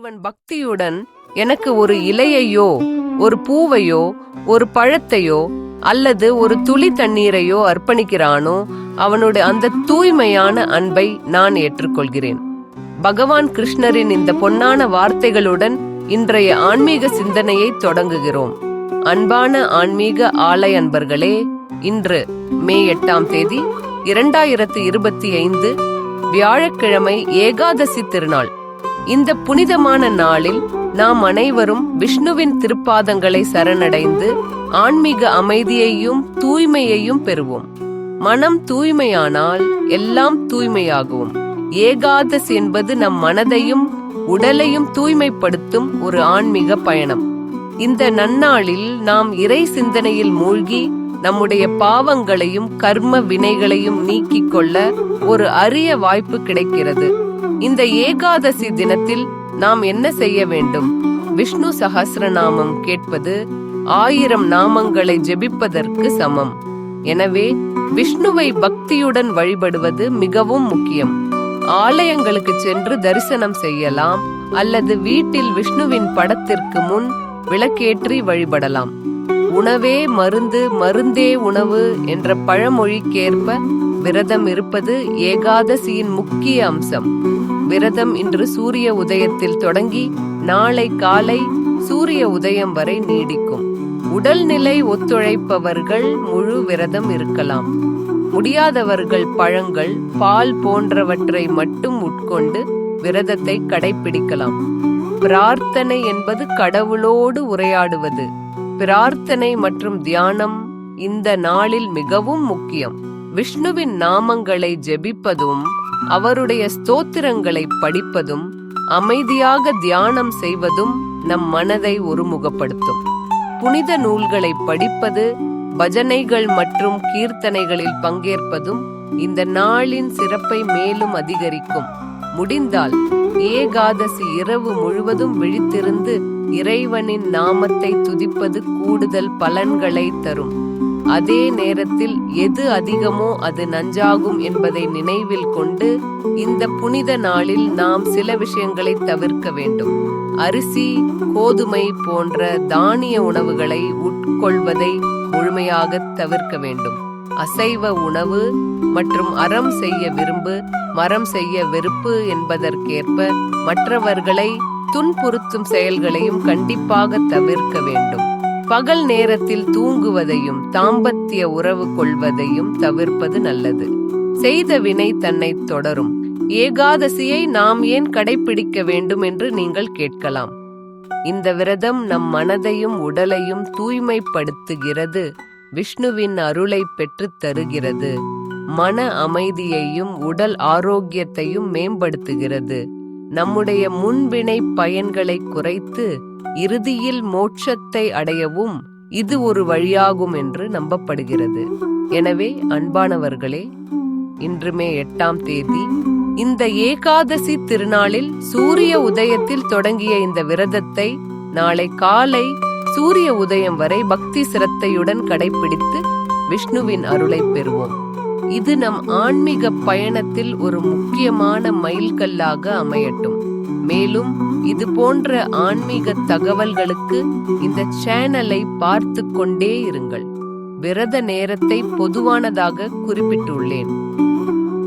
பக்தியுடன் எனக்கு ஒரு இலையையோ ஒரு பூவையோ ஒரு பழத்தையோ அல்லது ஒரு துளி தண்ணீரையோ அர்ப்பணிக்கிறானோ அவனுடைய அந்த தூய்மையான அன்பை நான் ஏற்றுக்கொள்கிறேன். பகவான் கிருஷ்ணரின் இந்த பொன்னான வார்த்தைகளுடன் இன்றைய ஆன்மீக சிந்தனையை தொடங்குகிறோம். அன்பான ஆன்மீக ஆலய அன்பர்களே இன்று மே எட்டாம் தேதி இரண்டாயிரத்து இருபத்தி ஐந்து வியாழக்கிழமை ஏகாதசி திருநாள். இந்த புனிதமான நாளில் நாம் அனைவரும் விஷ்ணுவின் திருப்பாதங்களை சரணடைந்து ஆன்மீக அமைதியையும் தூய்மையையும் பெறுவோம். மனம் தூய்மையானால் எல்லாம் தூய்மையாகும். ஏகாதசி என்பது நம் மனதையும் உடலையும் தூய்மைப்படுத்தும் ஒரு ஆன்மீக பயணம். இந்த நன்னாளில் நாம் இறை சிந்தனையில் மூழ்கி நம்முடைய பாவங்களையும் கர்ம வினைகளையும் நீக்கிக் கொள்ள ஒரு அரிய வாய்ப்பு கிடைக்கிறது. இந்த ஏகாதசி தினத்தில் நாம் என்ன செய்ய வேண்டும்? விஷ்ணு சகசிரநாமம் கேட்பது ஆயிரம் நாமங்களை ஜெபிப்பதற்கு சமம். எனவே விஷ்ணுவை பக்தியுடன் வழிபடுவது மிகவும் முக்கியம். ஆலயங்களுக்கு சென்று தரிசனம் செய்யலாம் அல்லது வீட்டில் விஷ்ணுவின் படத்திற்கு முன் விளக்கேற்றி வழிபடலாம். உணவே மருந்து மருந்தே உணவு என்ற பழமொழிக்கேற்ப விரதம் இருப்பது ஏகாதசியின் முக்கிய அம்சம். விரதம் இன்று சூரிய உதயத்தில் தொடங்கி நாளை காலை சூரிய உதயம் வரை நீடிக்கும். உடல்நிலை ஒத்துழைப்பவர்கள் முழு விரதம் இருக்கலாம். முடியாதவர்கள் பழங்கள் பால் போன்றவற்றை மட்டும் உட்கொண்டு விரதத்தை கடைபிடிக்கலாம் பிரார்த்தனை என்பது கடவுளோடு உரையாடுவது. பிரார்த்தனை மற்றும் தியானம் இந்த நாளில் மிகவும் முக்கியம். விஷ்ணுவின் நாமங்களை ஜெபிப்பதும் அவருடைய ஸ்தோத்திரங்களை படிப்பதும் அமைதியாக தியானம் செய்வதும் நம் மனதை ஒருமுகப்படுத்தும். புனித நூல்களை படிப்பது பஜனைகள் மற்றும் கீர்த்தனைகளில் பங்கேற்பதும் இந்த நாளின் சிறப்பை மேலும் அதிகரிக்கும். முடிந்தால் ஏகாதசி இரவு முழுவதும் விழித்திருந்து இறைவனின் நாமத்தை துதிப்பது கூடுதல் பலன்களை தரும். அதே நேரத்தில் எது அதிகமோ அது நஞ்சாகும் என்பதை நினைவில் கொண்டு இந்த புனித நாளில் நாம் சில விஷயங்களை தவிர்க்க வேண்டும். அரிசி கோதுமை போன்ற தானிய உணவுகளை உட்கொள்வதை முழுமையாக தவிர்க்க வேண்டும். அசைவ உணவு மற்றும் அறம் செய்ய விரும்பு மரம் செய்ய வெறுப்பு என்பதற்கேற்ப மற்றவர்களை துன்புறுத்தும் செயல்களையும் கண்டிப்பாக தவிர்க்க வேண்டும். பகல் நேரத்தில் தூங்குவதையும் தாம்பத்திய உறவு கொள்வதையும் தவிர்ப்பது நல்லது. செய்த வினை தன்னை தொடரும். ஏகாதசியை நாம் ஏன் கடைபிடிக்க வேண்டும் என்று நீங்கள் கேட்கலாம். இந்த விரதம் நம் மனதையும் உடலையும் தூய்மைப்படுத்துகிறது. விஷ்ணுவின் அருளை பெற்றுத் தருகிறது. மன அமைதியையும் உடல் ஆரோக்கியத்தையும் மேம்படுத்துகிறது. நம்முடைய முன்வினை பயன்களை குறைத்து இறுதியில் மோட்சத்தை அடையவும் இது ஒரு வழியாகும் என்று நம்பப்படுகிறது. எனவே அன்பானவர்களே இன்று மே எட்டாம் தேதி இந்த ஏகாதசி திருநாளில் சூரிய உதயத்தில் தொடங்கிய இந்த விரதத்தை நாளை காலை சூரிய உதயம் வரை பக்தி சிரத்தையுடன் கடைபிடித்து விஷ்ணுவின் அருளை பெறுவோம். இது நம் ஆன்மீக பயணத்தில் ஒரு முக்கியமான மைல்கல்லாக அமையட்டும். மேலும் இது போன்ற ஆன்மீக தகவல்களுக்கு இந்த சேனலை பார்த்து கொண்டே இருங்கள். விரத நேரத்தை பொதுவானதாக குறிப்பிட்டுள்ளேன்.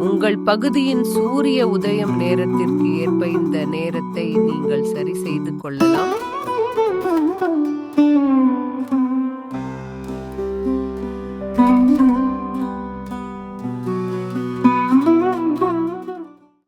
உங்கள் பகுதியின் சூரிய உதயம் நேரத்திற்கு ஏற்ப இந்த நேரத்தை நீங்கள் சரி செய்து கொள்ளலாம்.